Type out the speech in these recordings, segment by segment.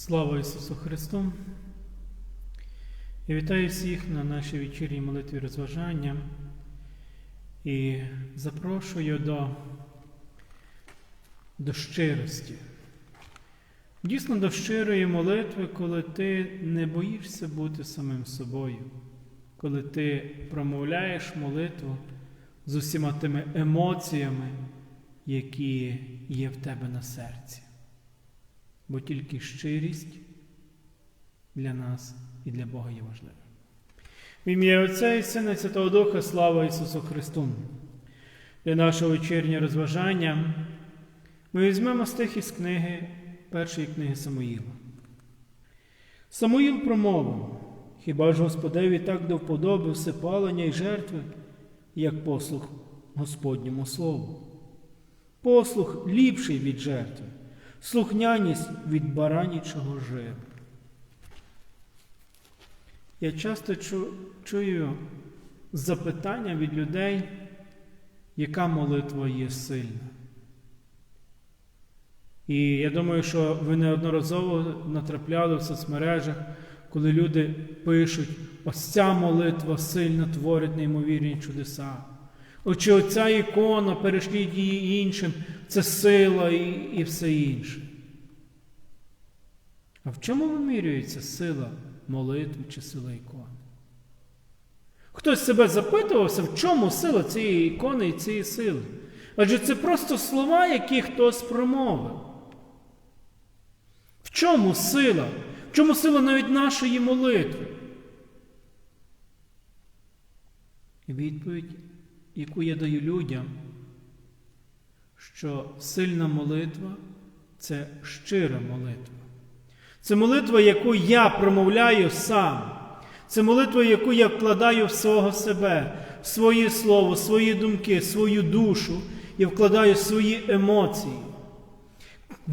Слава Ісусу Христу! Я вітаю всіх на нашій вечірній молитві розважання і запрошую до, до щирості. Дійсно до щирої молитви, коли ти не боїшся бути самим собою, коли ти промовляєш молитву з усіма тими емоціями, які є в тебе на серці бо тільки щирість для нас і для Бога є важлива. В ім'я Отця і Сина Святого Духа, слава Ісусу Христу! Для нашого вечірнього розважання ми візьмемо стих із книги першої книги Самуїла. Самуїл промовив, хіба ж Господеві так до вподоби всипалення і жертви, як послух Господньому Слову. Послух ліпший від жертви слухняність від баранічого жиру. Я часто чу, чую запитання від людей, яка молитва є сильна. І я думаю, що ви неодноразово натрапляли в соцмережах, коли люди пишуть, ось ця молитва сильно творить неймовірні чудеса. Очі оця ікона, перешліть її іншим, це сила і, і все інше. А в чому вимірюється сила молитви чи сила ікони? Хтось себе запитувався, в чому сила цієї ікони і цієї сили? Адже це просто слова, які хтось промовив. В чому сила? В чому сила навіть нашої молитви? Відповідь яку я даю людям, що сильна молитва це щира молитва. Це молитва, яку я промовляю сам. Це молитва, яку я вкладаю в свого себе, в своє слово, свої думки, свою душу і вкладаю свої емоції.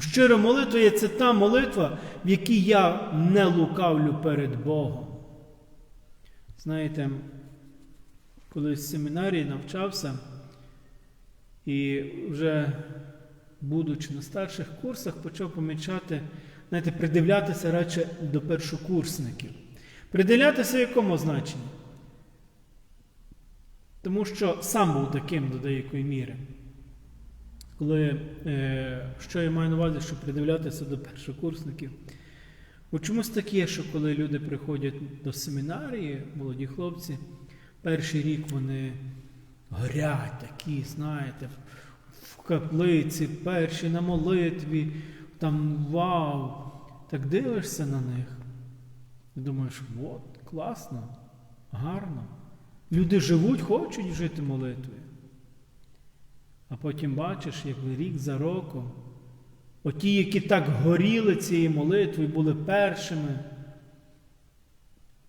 Щира молитва це та молитва, в якій я не лукавлю перед Богом. Знаєте, коли в семінарії навчався і вже, будучи на старших курсах, почав помічати, знаєте, придивлятися радше до першокурсників. Придивлятися якому значенні? Тому що сам був таким до деякої міри. Коли, е, Що я маю на увазі, що придивлятися до першокурсників? Бо чомусь таке, що коли люди приходять до семінарії, молоді хлопці, Перший рік вони горять такі, знаєте, в каплиці, перші на молитві, там вау. Так дивишся на них і думаєш, от, класно, гарно. Люди живуть, хочуть жити молитвою. А потім бачиш, як рік за роком, оті, які так горіли цією молитвою, були першими,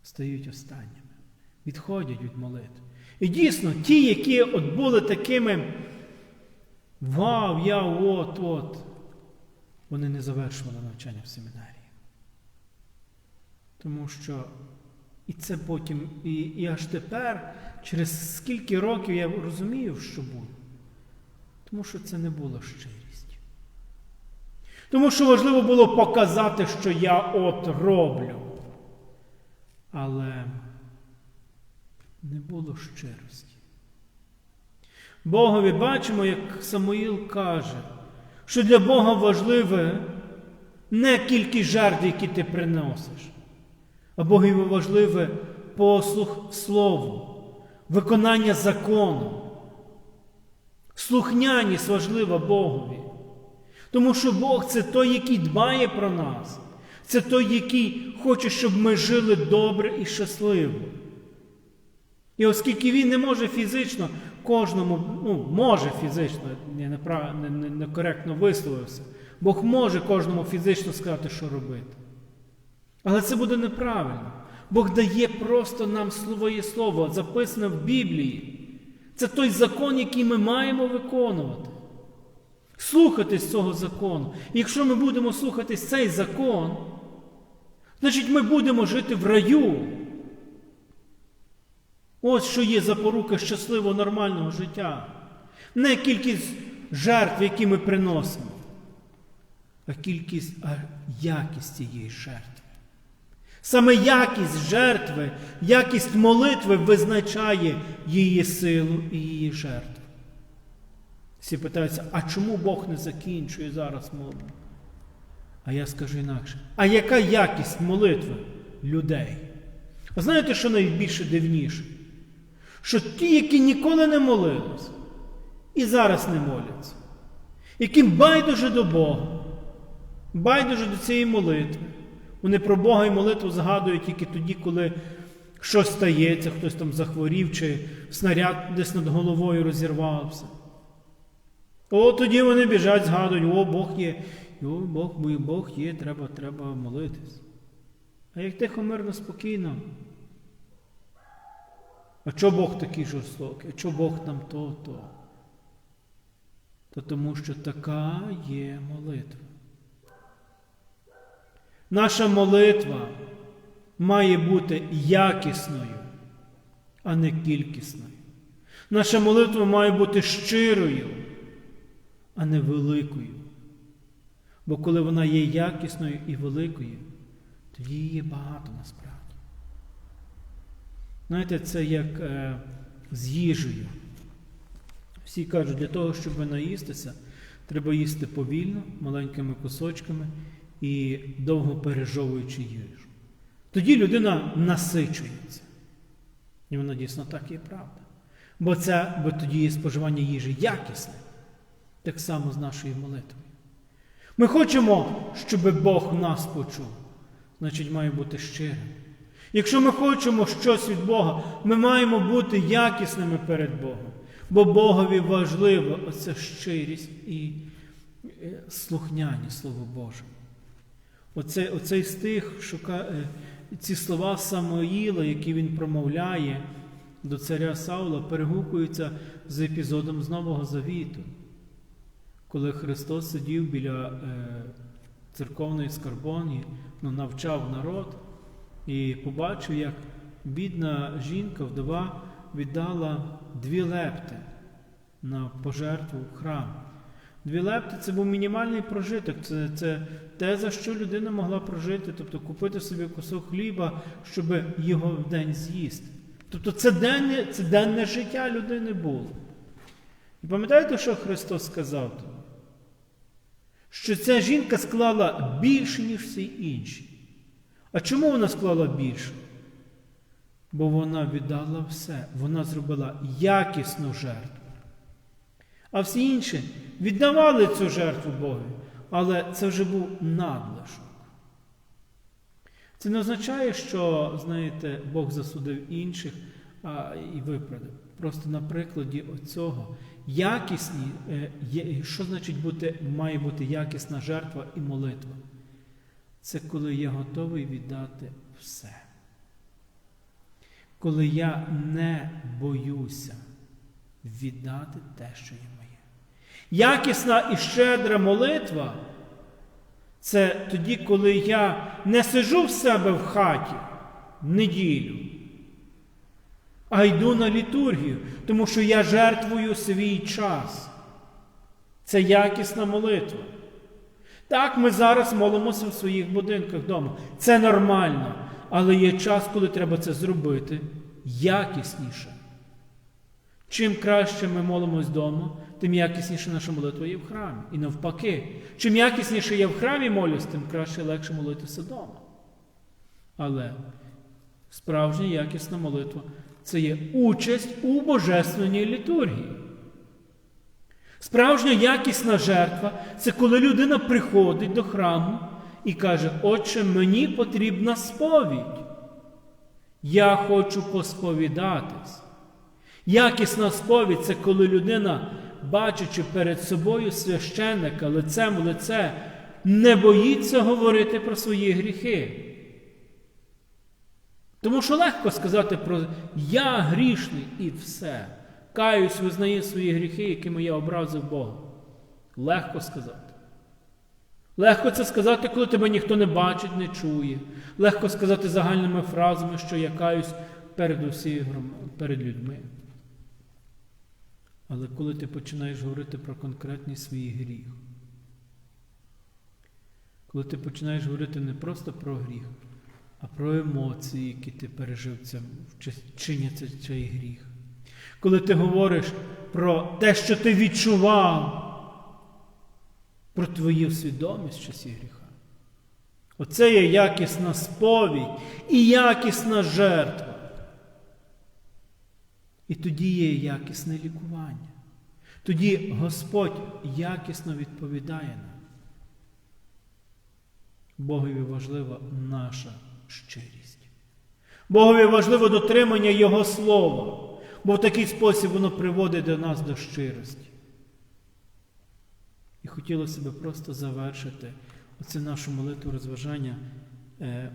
стають останніми відходять від молитви. І дійсно, ті, які от були такими, вау, я от-от, вони не завершували навчання в семінарії. Тому що і це потім, і, і аж тепер, через скільки років я розумію, що було. Тому що це не було щирість. Тому що важливо було показати, що я от роблю. Але було щирості. Богові бачимо, як Самуїл каже, що для Бога важливе не кількість жертв, які ти приносиш, а Богові важливе послух Слову, виконання закону. Слухняність важлива Богові. Тому що Бог це той, який дбає про нас. Це той, який хоче, щоб ми жили добре і щасливо. І оскільки він не може фізично кожному, ну, може фізично, я некоректно не, не, висловився, Бог може кожному фізично сказати, що робити. Але це буде неправильно. Бог дає просто нам своє слово, записане в Біблії. Це той закон, який ми маємо виконувати. Слухатись цього закону. І якщо ми будемо слухатись цей закон, значить ми будемо жити в раю. Ось що є запорука щасливого нормального життя. Не кількість жертв, які ми приносимо, а кількість, а якість цієї жертви. Саме якість жертви, якість молитви визначає її силу і її жертву. Всі питаються, а чому Бог не закінчує зараз молитву? А я скажу інакше. А яка якість молитви людей? Знаєте, що найбільше дивніше? Що ті, які ніколи не молились, і зараз не моляться, яким байдуже до Бога, байдуже до цієї молитви. Вони про Бога і молитву згадують тільки тоді, коли щось стається, хтось там захворів, чи снаряд десь над головою розірвався. О, тоді вони біжать, згадують, о, Бог є, о, Бог, мій Бог є, треба, треба молитись. А як тихо, мирно, спокійно. А чого Бог такий жорстокий? А чого Бог нам то, то? То тому що така є молитва. Наша молитва має бути якісною, а не кількісною. Наша молитва має бути щирою, а не великою. Бо коли вона є якісною і великою, тоді її багато насправді. Знаєте, це як е, з їжею. Всі кажуть, для того, щоб наїстися, треба їсти повільно, маленькими кусочками і довго пережовуючи їжу. Тоді людина насичується. І воно дійсно так і правда. Бо це, бо тоді є споживання їжі якісне, так само з нашою молитвою. Ми хочемо, щоб Бог нас почув, значить, має бути щирим. Якщо ми хочемо щось від Бога, ми маємо бути якісними перед Богом. Бо Богові важлива оця щирість і е, слухняні Слово Боже. Оце, оцей стих, шука, е, ці слова Самоїла, які він промовляє до царя Саула, перегукуються з епізодом з Нового Завіту, коли Христос сидів біля е, церковної скарбоні, ну, навчав народ і побачив, як бідна жінка, вдова, віддала дві лепти на пожертву в храм. Дві лепти це був мінімальний прожиток, це, це те, за що людина могла прожити, тобто купити собі кусок хліба, щоб його в день з'їсти. Тобто це денне, це денне життя людини було. І пам'ятаєте, що Христос сказав? Що ця жінка склала більше, ніж всі інші. А чому вона склала більше? Бо вона віддала все, вона зробила якісну жертву. А всі інші віддавали цю жертву Богу, але це вже був надлишок. Це не означає, що, знаєте, Бог засудив інших а, і виправдав. Просто на прикладі оцього якісні, е, що значить бути, має бути якісна жертва і молитва? Це коли я готовий віддати все. Коли я не боюся віддати те, що є моє. Якісна і щедра молитва це тоді, коли я не сижу в себе в хаті неділю, а йду на літургію, тому що я жертвую свій час. Це якісна молитва. Так, ми зараз молимося в своїх будинках вдома. Це нормально, але є час, коли треба це зробити якісніше. Чим краще ми молимось вдома, тим якісніше наша молитва є в храмі. І навпаки, чим якісніше я в храмі молюсь, тим краще і легше молитися вдома. Але справжня якісна молитва це є участь у божественній літургії. Справжня якісна жертва це коли людина приходить до храму і каже, Отче, мені потрібна сповідь. Я хочу посповідатись. Якісна сповідь це коли людина, бачачи перед собою священника лицем в лице, не боїться говорити про свої гріхи. Тому що легко сказати про я грішний і все. Каюсь, визнаю свої гріхи, якими я образив Бога. Легко сказати. Легко це сказати, коли тебе ніхто не бачить, не чує. Легко сказати загальними фразами, що я каюсь перед усіма, перед людьми. Але коли ти починаєш говорити про конкретний свій гріх, коли ти починаєш говорити не просто про гріх, а про емоції, які ти пережив цим, чиняться цей гріх. Коли ти говориш про те, що ти відчував, про твою свідомість в часі гріха. Оце є якісна сповідь і якісна жертва. І тоді є якісне лікування. Тоді Господь якісно відповідає нам. Богові важлива наша щирість. Богові важливо дотримання Його слова, бо в такий спосіб воно приводить до нас до щирості. І хотілося б просто завершити оце нашу молитву розважання е,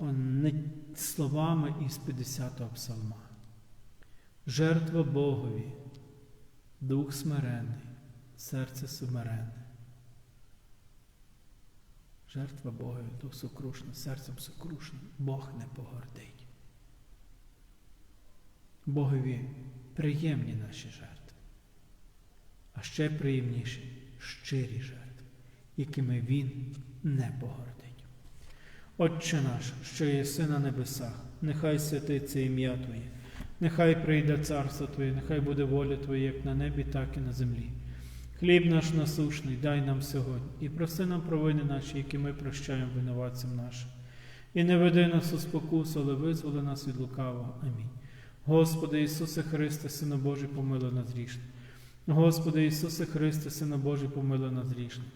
не словами із 50-го псалма. Жертва Богові, дух смиренний, серце сумирене. Жертва Богові, дух сокрушний, серцем сокрушним, Бог не погордить. Богові приємні наші жертви, а ще приємніші щирі жертви, якими Він не погордить. Отче наш, що єси на небесах, нехай святиться ім'я Твоє, нехай прийде царство Твоє, нехай буде воля Твоя, як на небі, так і на землі. Хліб наш насушний, дай нам сьогодні, і прости нам провини наші, які ми прощаємо винуватцям нашим. І не веди нас у спокусу, але визволи нас від лукавого. Амінь. Господи Ісусе Христе, Сина Божий, помилуй нас грішних. Господи Ісусе Христе, Сина Божий, помилуй нас грішних.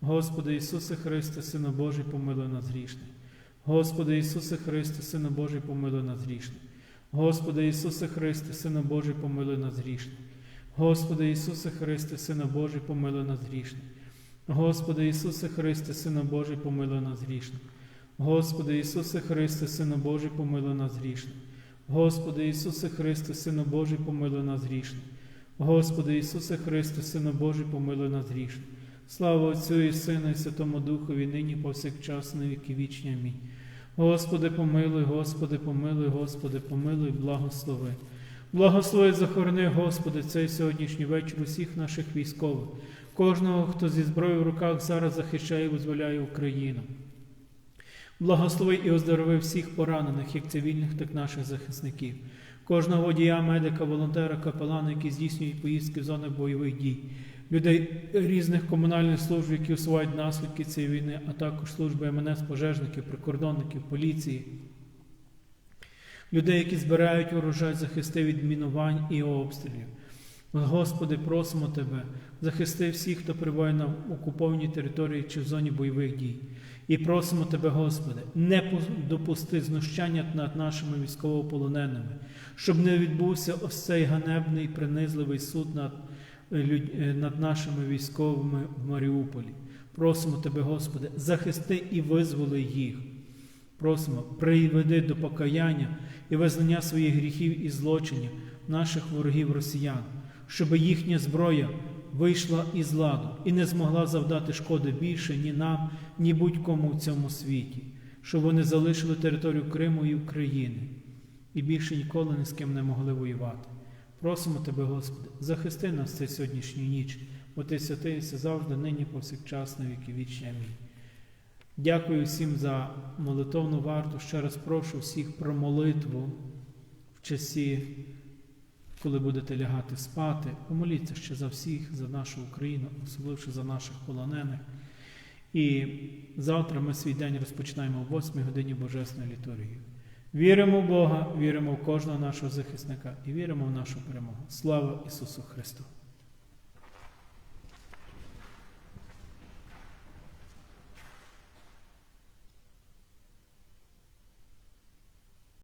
Господи Ісусе Христе, Сина Божий, помилуй нас грішних. Господи Ісусе Христе, Сина Божий, помилуй нас грішних. Господи Ісусе Христе, Сина Божий, помилуй нас грішних. Господи Ісусе Христе, Сина Божий, помилуй нас грішних. Господи Ісусе Христе, Сина Божий, помилуй нас грішних. Господи Ісусе Христе, Сина Божий, помилуй нас грішних. Господи Ісусе Христе, Сина Божий, помилуй нас грішних. Господи Ісусе Христе, Сина Божий, помилуй нас грішних. Слава Отцю і Сину, і Святому Духові, нині повсякчас, на віки вічні. Амінь. Господи, помилуй, Господи, помилуй, Господи, помилуй, благослови. Благослови, захорони, Господи, цей сьогоднішній вечір усіх наших військових, кожного, хто зі зброєю в руках зараз захищає і визволяє Україну. Благослови і оздорови всіх поранених, як цивільних, так і наших захисників, кожного водія, медика, волонтера, капелана, які здійснюють поїздки в зони бойових дій, людей різних комунальних служб, які усувають наслідки цієї війни, а також служби МНС, пожежників, прикордонників, поліції, людей, які збирають урожай, захисти від мінувань і обстрілів. Господи, просимо Тебе, захисти всіх, хто перебуває на окупованій території чи в зоні бойових дій. І просимо Тебе, Господи, не допусти знущання над нашими військовополоненими, щоб не відбувся ось цей ганебний принизливий суд над, над нашими військовими в Маріуполі. Просимо Тебе, Господи, захисти і визволи їх. Просимо, приведи до покаяння і визнання своїх гріхів і злочинів наших ворогів росіян, щоб їхня зброя вийшла із ладу і не змогла завдати шкоди більше ні нам, ні будь-кому в цьому світі, щоб вони залишили територію Криму і України і більше ніколи ні з ким не могли воювати. Просимо Тебе, Господи, захисти нас цей сьогоднішню ніч, бо Ти святий завжди, нині, повсякчас, на віки вічні. Амінь. Дякую всім за молитовну варту. Ще раз прошу всіх про молитву в часі, коли будете лягати спати. Помоліться ще за всіх, за нашу Україну, особливо за наших полонених. І завтра ми свій день розпочинаємо о 8 годині Божественної літургії. Віримо в Бога, віримо в кожного нашого захисника і віримо в нашу перемогу. Слава Ісусу Христу!